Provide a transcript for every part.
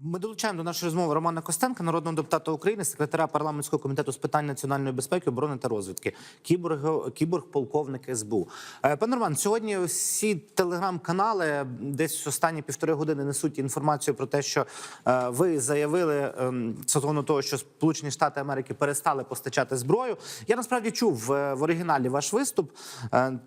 Ми долучаємо до нашої розмови Романа Костенка, народного депутата України, секретаря парламентського комітету з питань національної безпеки, оборони та розвідки, кіборг, кіборг-полковник СБУ. Е, Пане Роман, сьогодні всі телеграм-канали десь останні півтори години несуть інформацію про те, що е, ви заявили ем, стосовно того, що Сполучені Штати Америки перестали постачати зброю. Я насправді чув е, в оригіналі ваш виступ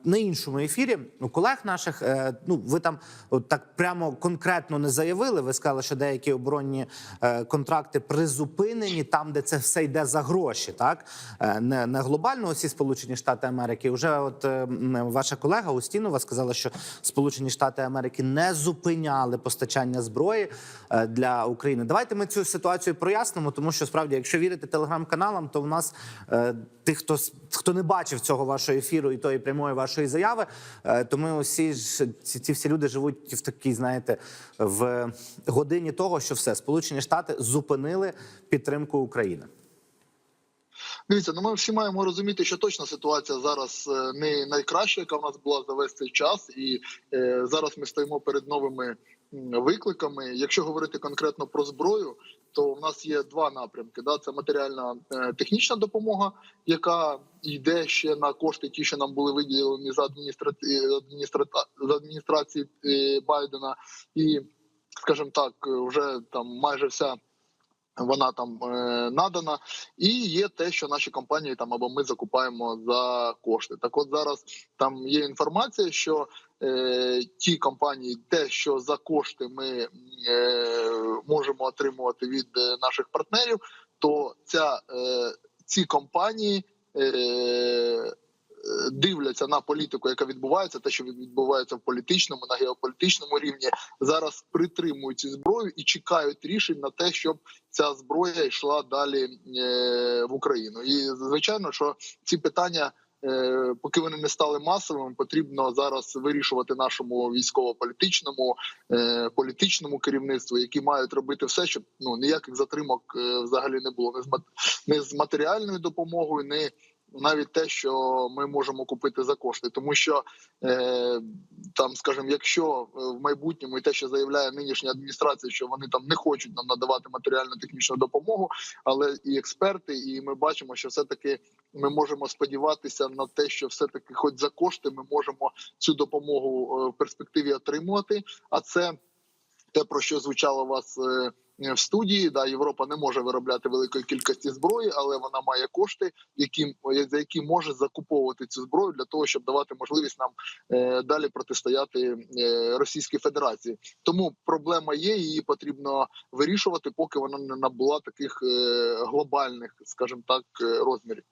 на іншому ефірі у колег наших. Ну, ви там так прямо конкретно не заявили. Ви сказали, що деякі оборонні е, контракти призупинені там, де це все йде за гроші, так Е, не, не глобально усі Сполучені Штати Америки. Уже от е, ваша колега Устінова сказала, що Сполучені Штати Америки не зупиняли постачання зброї для України. Давайте ми цю ситуацію прояснимо, тому що справді, якщо вірити телеграм-каналам, то в нас тих, хто хто не бачив цього вашого ефіру і тої прямої вашої заяви, то ми усі ж ці всі люди живуть в такій, знаєте, в годині того, що все Сполучені Штати зупинили підтримку України. Дивіться, ну ми всі маємо розуміти, що точно ситуація зараз е, не найкраща, яка в нас була за весь цей час, і е, зараз ми стоїмо перед новими викликами. Якщо говорити конкретно про зброю, то в нас є два напрямки: да, це матеріальна е, технічна допомога, яка йде ще на кошти, ті, що нам були виділені за адміністраці... адміністрата... за адміністрації е, Байдена, і скажімо так, вже там майже вся. Вона там е, надана, і є те, що наші компанії там або ми закупаємо за кошти. Так, от зараз там є інформація, що е, ті компанії, те, що за кошти ми е, можемо отримувати від е, наших партнерів, то ця е, ці компанії. Е, Дивляться на політику, яка відбувається, те, що відбувається в політичному на геополітичному рівні, зараз притримують зброю і чекають рішень на те, щоб ця зброя йшла далі е, в Україну. І звичайно, що ці питання, е, поки вони не стали масовими, потрібно зараз вирішувати нашому військово-політичному е, політичному керівництву, які мають робити все, щоб ну ніяких затримок взагалі не було не з матеріальною допомогою, не навіть те, що ми можемо купити за кошти, тому що е, там, скажімо, якщо е, в майбутньому і те, що заявляє нинішня адміністрація, що вони там не хочуть нам надавати матеріально-технічну допомогу, але і експерти, і ми бачимо, що все таки ми можемо сподіватися на те, що все таки, хоч за кошти, ми можемо цю допомогу е, в перспективі отримувати. А це те, про що звучало вас е, в студії. Да, Європа не може виробляти великої кількості зброї, але вона має кошти, які за які може закуповувати цю зброю для того, щоб давати можливість нам е, далі протистояти е, Російській Федерації. Тому проблема є, її потрібно вирішувати, поки вона не набула таких е, глобальних, скажімо так, е, розмірів.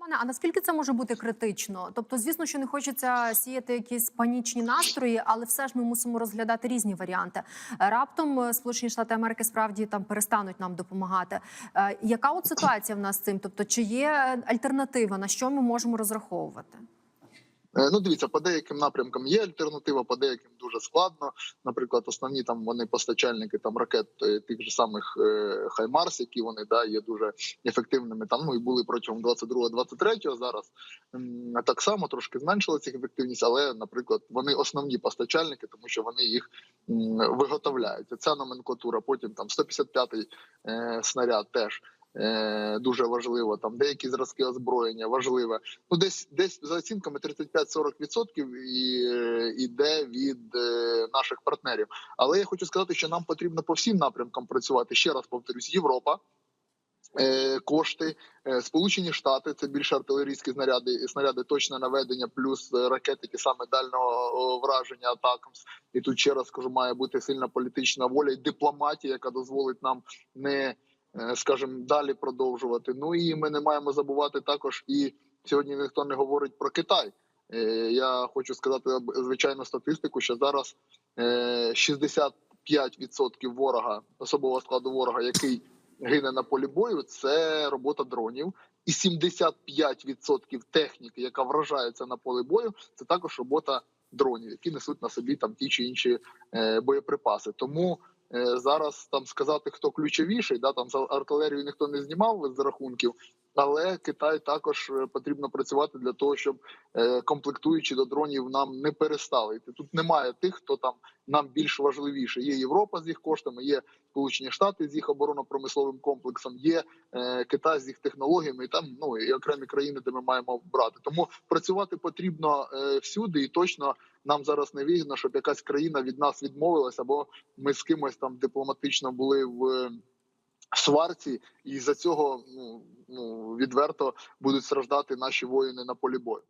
Романе, а наскільки це може бути критично? Тобто, звісно, що не хочеться сіяти якісь панічні настрої, але все ж ми мусимо розглядати різні варіанти. Раптом е, Сполучені Штати Америки справді там перестануть нам допомагати. Е, Яка от ситуація в нас з цим? Тобто, чи є альтернатива, на що ми можемо розраховувати? Е, Ну, дивіться, по деяким напрямкам є альтернатива, по деяким дуже складно. Наприклад, основні там вони постачальники там ракет е, тих же самих е, Хаймарс, які вони да є дуже ефективними. Там ну і були протягом 22-23, Зараз так само трошки зменшилася їх ефективність, але, наприклад, вони основні постачальники, тому що вони їх виготовляють. Ця номенклатура. Потім там 155-й е, снаряд теж. Е, Дуже важливо там деякі зразки озброєння важливе. Ну, десь десь за оцінками 35-40% і е, іде від е, наших партнерів. Але я хочу сказати, що нам потрібно по всім напрямкам працювати. Ще раз повторюсь, Європа. е, Кошти Сполучені Штати це більше артилерійські снаряди, і снаряди точне наведення, плюс ракети, ті саме дальнього враження атакамс. І тут ще раз скажу, має бути сильна політична воля і дипломатія, яка дозволить нам не скажімо, далі продовжувати. Ну і ми не маємо забувати також і сьогодні ніхто не говорить про Китай. Е, Я хочу сказати звичайну статистику, що зараз е, 65% ворога, особового складу ворога, який гине на полі бою, це робота дронів. І 75% техніки, яка вражається на полі бою, це також робота дронів, які несуть на собі там ті чи інші е, боєприпаси. Тому е, зараз там сказати, хто ключовіший, да там артилерію ніхто не знімав з рахунків. Але Китай також е, потрібно працювати для того, щоб е, комплектуючі до дронів нам не перестали йти. Тут немає тих, хто там нам більш важливіше. Є Європа з їх коштами, є Сполучені Штати з їх оборонно-промисловим комплексом, є е, Китай з їх технологіями, і там ну і окремі країни, де ми маємо брати. Тому працювати потрібно всюди, і точно нам зараз не вигідно, щоб якась країна від нас відмовилась, або ми з кимось там дипломатично були в. Сварці, і за цього ну, ну відверто будуть страждати наші воїни на полі бою.